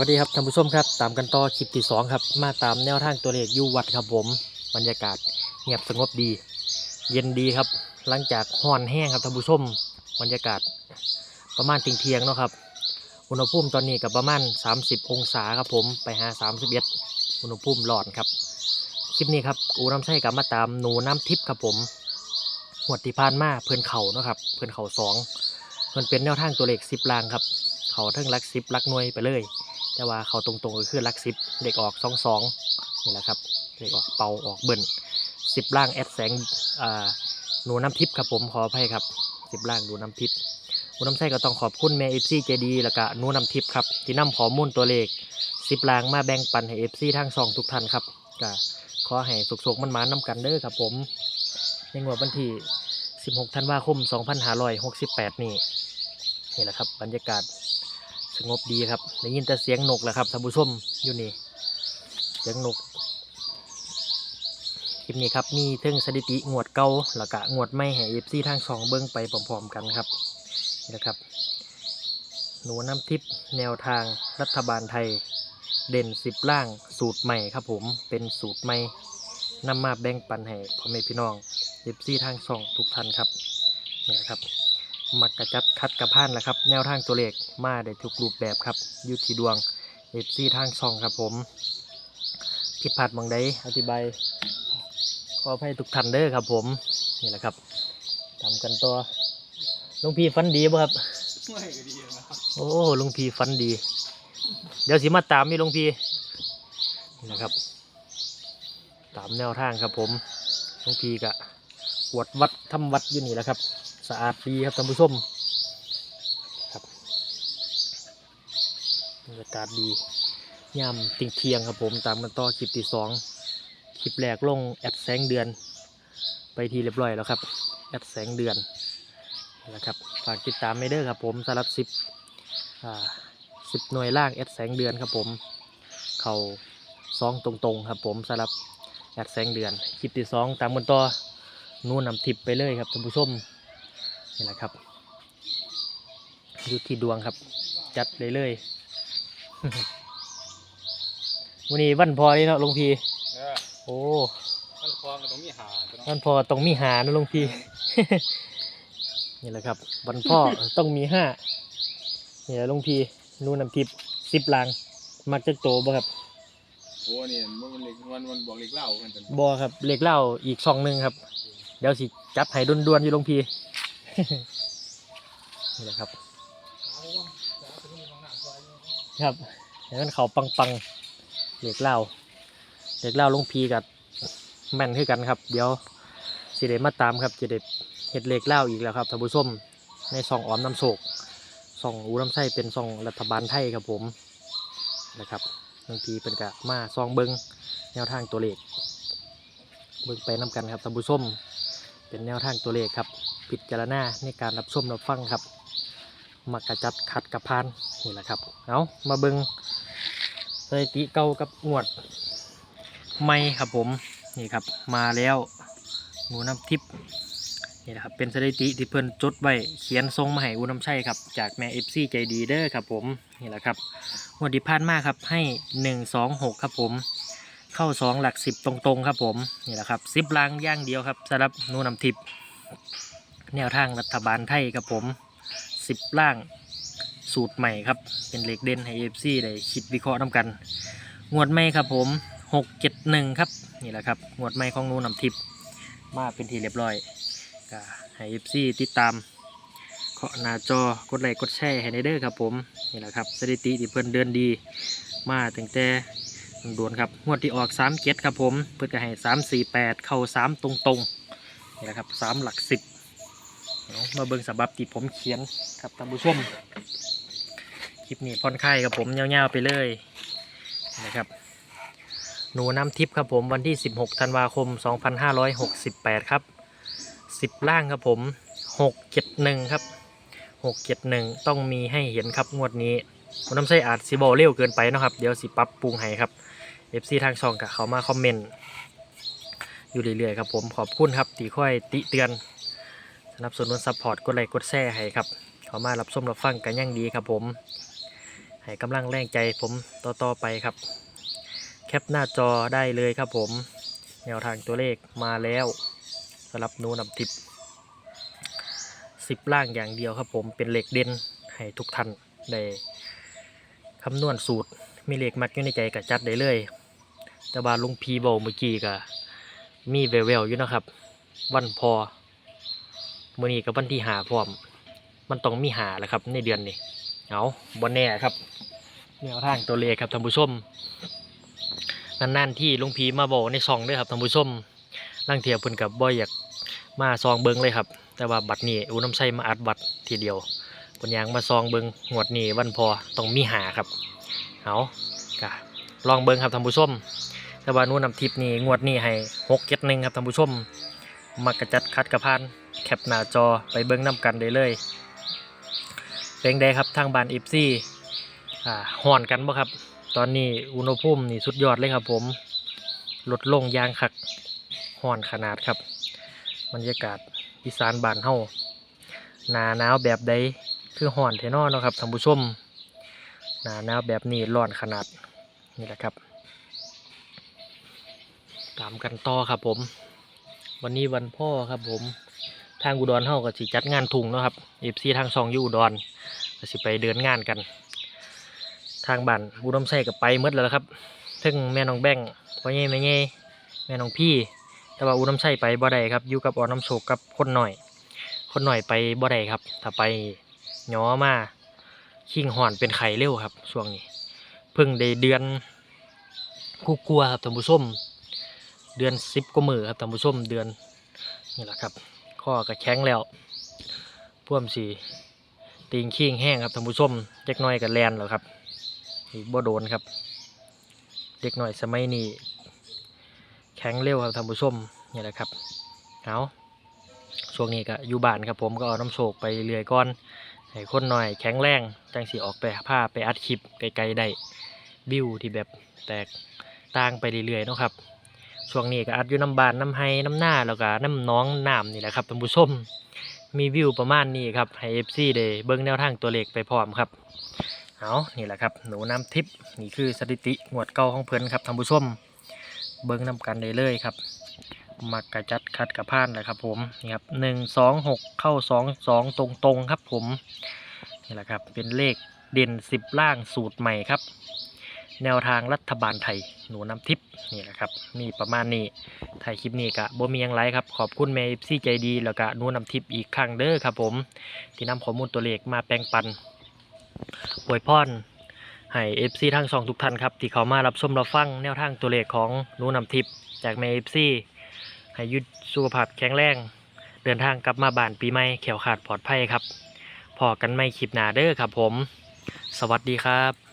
วัสดีครับท่านผู้ชมครับ ตามกันต่อคลิปที่สองครับ มาตามแนวทางตัวเลขยูวัดครับผม บรรยากาศเงียบสงบดี เย็นดีครับ หลังจากห้อนแห้งครับท่านผู้ชม บรรยากาศประมาณเที่ยงเนาะครับ อุณหภูมิตอนนี้กับประมาณ 30 องศาครับผม ไปหา 31 อุณหภูมิร้อนครับ คลิปนี้ครับอูน้ำไส้กับมาตามหนูน้ำทิพย์ครับผมหวดที่ผ่านมาเพื่อนเข่าเนาะครับ เพื่อนเข่าสองเพื่อนเป็นแนวทางตัวเลขสิบลางครับ เขาเทั้งลักสิบลักหน่วยไปเลย แต่ว่าเขาตรงๆก็คือลักสิบเด็กออกสองสองนี่แหละครับเด็กออกเป่าออกเบิ้ลสิบล่างแอดแสงอ่าหนูน้ำทิพย์ครับผมขออภัยครับสิบล่างหนูน้ำทิพย์หนูน้ำไส้ก็ต้องขอบคุณแม่เอฟซีเจดีแล้วก็หนูน้ำทิพย์ครับที่นำข้อมูลตัวเลขสิบล่างมาแบ่งปันให้เอฟซีทั้งสองทุกท่านครับก็ขอให้สุกๆมันมานๆนำกันเด้อครับผมในงวดวันที่ 16 ธันวาคม 2568 นี่นี่แหละครับบรรยากาศ สงบดีครับได้ยินแต่เสียงนกแหละครับท่านผู้ชมอยู่นี่เสียงนกคลิปนี้ครับมีเทิงสถิติงวดเก่าแล้วก็งวดไม่ให้เอฟซีทางสองเบิ้งไปพร้อมๆกันครับนี่นะครับหนูน้ำทิพย์แนวทางรัฐบาลไทย เด่นสิบล่างสูตรใหม่ครับผมเป็นสูตรใหม่นำมาแบ่งปันให้พ่อแม่พี่น้องเอฟซีทางสองทุกท่านครับนี่แหละครับ มักกระจัดคัดกระพานแหละครับ แนวทางตัวเลขมาได้ทุกรูปแบบครับอยุที่ดวงเอฟซีทางช่องครับผมผิดพลาดบางใดอธิบายขอให้ทุกท่านเด้อครับผมนี่แหละครับทำกันตัวลุงพี่ฟันดีป่ะครับไม่ก็ดีนะครับโอ้ลุงพี่ฟันดี เดี๋ยวสิมาตามนี่ลุงพี่นี่นะครับ ตามแนวทางครับผมลุงพี่กะกวดวัดทำวัดอยู่นี่แหละครับ สะอาดดีครับท่านผู้ชมครับบรรยากาศดียามติงเทียงครับผมตามกันต่อคลิปที่สองคลิปแรกลงแอดแสงเดือน ไปทีเรียบร้อยแล้วครับแอดแสงเดือนนะครับฝากติดตามไม่เด้อครับผมสำหรับสิบสิบหน่วยล่างแอดแสงเดือนครับผมเขาซองตรงๆครับผมสำหรับแอดแสงเดือนคลิปที่สองตามกันต่อนู่นนำทิปไปเลยครับท่านผู้ชม นี่แหละครับอยู่ที่ดวงครับ จัดเลยเลยวันนี้วันพอนี่เนาะหลวงพี่เออโอ้มันคลองก็ต้องมีหาจะต้องวันพอต้องมีหานะหลวงพี่นี่แหละครับ วันพ่อต้องมีห้านี่แหละหลวงพี่นู่นนำทิพย์สิบลาง มักจะโตบ่ครับโอ้เนี่ยมันเล็กมันมันบอกเล็กเล่ามันเป็นบ่ครับเล็กเหล่าอีกช่องหนึ่งครับ เดี๋ยวสิจับให้ด่วนๆอยู่หลวงพี่ นี่แหละครับ ครับอย่างนั้นเขาปังปังๆเหล็กเหล่าเหล็กเหล่าลงพีกับแม่นคือกันครับ เดี๋ยวสิเดมาตามครับจะเด็ดเห็ดเหล็กเหล่าอีกแล้วครับท่านผู้ชมในซองออมน้ำโศกซองอูน้ำไส้เป็นซองรัฐบาลไทยครับผมนะครับบางทีเป็นกะมาซองเบิงแนวทางตัวเลขเบิงไปน้กันครับท่านผู้ชมเป็นแนวทางตัวเลขครับ พิจารณาในการรับชมรับฟังครับมักกระจัดขัดกระพานนี่แหละครับเอามาเบิงสถิติเก่ากับงวดไม่ครับผมนี่ครับมาแล้วหนูน้ำทิพย์นี่แหละครับเป็นสถิติที่เพิ่นจดไว้เขียนทรงมาให้อุน้ำชัยครับจากแม่เอฟซีใจดีเด้อครับผมนี่แหละครับงวดที่ผ่านมาครับให้หนึ่งสองหกครับผมเข้าสองหลักสิบตรงๆครับผมนี่แหละครับสิบลางย่างเดียวครับสำหรับนูน้ำทิพย์ แนวทางรัฐบาลไทยครับผมสิบล่างสูตรใหม่ครับ เป็นเหล็กเด่นให้เอฟซีได้คิดวิเคราะห์นำกัน งวดใหม่ครับผมหกเจ็ดหนึ่งครับ นี่แหละครับ งวดใหม่ของนูนำทิพย์มาเป็นทีเรียบร้อยก็ให้เอฟซีติดตามเคาะหน้าจอกดไลค์กดแชร์ให้ในเด้อครับผม นี่แหละครับสถิติที่เพิ่อนเดินดีมาตั้งแต่ดวนครับงวดที่ออกสามเจ็ดครับผม เพื่อจะให้สามสี่แปดเข้าสามตรงๆนี่แหละครับสามหลักสิบ มาเบิ่งสบับที่ผมเขียนครับท่านผู้ชมคลิปนี้ผ่อนคลายกับผมยาๆไปเลยนะครับหนูน้ำทิพย์ครับผมวันที่ 16 ธันวาคม 2568 ครับ 10 ล่างครับผม 671 ครับ 671 ต้องมีให้เห็นครับงวดนี้ผมน้ำใส่อาจสิบอเร็วเกินไปนะครับ เดี๋ยวสิปรับปรุงให้ครับ FC ทางช่องกับเขามาคอมเมนต์อยู่เรื่อยๆครับผมขอบคุณครับที่ค่อยติเตือน สนับสนุนซัพพอร์ตกดไลค์กดแชร์ให้ครับเขามารับชมรับฟังกันอย่างดีครับผม ให้กำลังแรงใจผมต่อๆไปครับ แคปหน้าจอได้เลยครับผม แนวทางตัวเลขมาแล้วสำหรับนูนำทิปสิบล่างอย่างเดียวครับผมเป็นเหล็กเด่นให้ทุกท่านได้คำนวณสูตรมีเหลขมัดอยู่ในใจก็จัดได้เลยแต่ว่าลุงพีบอกเมื่อกี้ก็มีแววๆอยู่นะครับ วันพอ มื่อนี้กับวันที่หาพร้อม มันต้องมีหาแหละครับ ในเดือนนี้เอาบนแน่ครับแนวทางตัวเลขครับท่านผู้ชมนานๆที่ลุงพีมาบอกในซองด้วยครับท่านผู้ชมลังเทียบเพิ่นกับบอยอยากมาซองเบิงเลยครับ แต่ว่าบัตรนี้อูน้ำใสมาอัดบัตรทีเดียวเพิ่นยางมาซองเบิงงวดนี้วันพอต้องมีหาครับเอากะลองเบิงครับท่านผู้ชมแต่ว่านู่นนำทิปนี่งวดนี้ให้หกเจ็ดหนึ่งครับท่านผู้ชมมักกระจัดคัดกระพาน แคปหน้าจอไปเบิ้งน้ำกันได้เลยเป็นไดครับทางบ้านอิฟซี่ห่อนกันบ่ครับ ตอนนี้อุณหภูมินี่สุดยอดเลยครับผม ลดลงยางคักห่อนขนาดครับบรรยากาศอีสานบ้านเฮาหนาหนาวแบบใดคือห่อนเทนอเนาะครับท่านผู้ชมหนาหนาวแบบนี้ร้อนขนาดนี่แหละครับ ตามกันต่อครับผม วันนี้วันพ่อครับผม ทางอุดรเฮาก็สิจัดงานทุ่งเนาะครับเอฟซีทางซองอยู่อุดรก็สิไปเดินงานกัน ทางบ้านอุดมไส้ก็ไปหมดแล้วล่ะครับถึงแม่น้องแบงพ่อเย่แม่เย่แม่น้องพี่ แต่ว่าอุดมไส้ไปบ่ได้ครับอยู่กับออน้ำโศกกับคนหน่อย คนหน่อยไปบ่ได้ครับ ถ้าไปย้อมาขิงห่อนเป็นไข่เร็วครับช่วงนี้ เพิ่งได้เดือนกูกลัวครับท่านผู้มเดือนสิบกว่ามือครับท่านผู้มเดือนนี่แหละครับ ข้อกระแข็งแล้วพ่วมสีตีงขี้งแห้งครับท่านผู้ชมเด็กน้อยกับแลนแล้วครับอีกบ่โดนครับ เด็กน้อยสมัยนี้แข็งเร็วครับท่านผู้ชมนี่แหละครับเอาช่วงนี้ก็อยู่บ้านครับผมก็เอาน้ำโชกไปเรื่อยก่อนให้คนหน่อยแข็งแรงจังสีออกไปผ้าไปอัดคลิปไกลๆได้วิวที่แบบแตกต่างไปเรื่อยๆนะครับ ช่วงนี้ก็อัดอยู่น้ำบานน้ำไห้น้ำหน้าแล้วก็น้ำน้องน้ำนี่แหละครับท่านผู้ชมมีวิวประมาณนี้ครับให้เอฟซีได้เบิ้งแนวทางตัวเลขไปพร้อมครับเอานี่แหละครับหนูน้ำทิพย์นี่คือสถิติงวดเก่าของเพิ่นครับท่านผู้ชมเบิ้งนำกันได้เลยครับมักกระจัดคัดกระพานเลยครับผมนี่ครับหนึ่งสองหกเข้าสองสองตรงตรงครับผมนี่แหละครับเป็นเลขเด่นสิบล่างสูตรใหม่ครับ แนวทางรัฐบาลไทยหนูน้ำทิพย์นี่แหละครับมีประมาณนี้ถ่ายคลิปนี้กะบ่มียังไรครับ ขอบคุณเมย์ซี่ใจดี แล้วก็หนูน้ำทิพย์อีกครั้งเด้อครับผม ที่นำข้อมูลตัวเลขมาแบ่งปันอวยพรให้เอฟซีทั้งสองทุกท่านครับ ที่เขามารับชมรับฟังแนวทางตัวเลขของหนูน้ำทิพย์จากเมย์เอฟซีให้ยุดสุขภาพแข็งแรงเดินทางกลับมาบ้านปีใหม่แขวขาดปลอดภัยครับพอกันไม่คลิปหนาเด้อครับผม สวัสดีครับ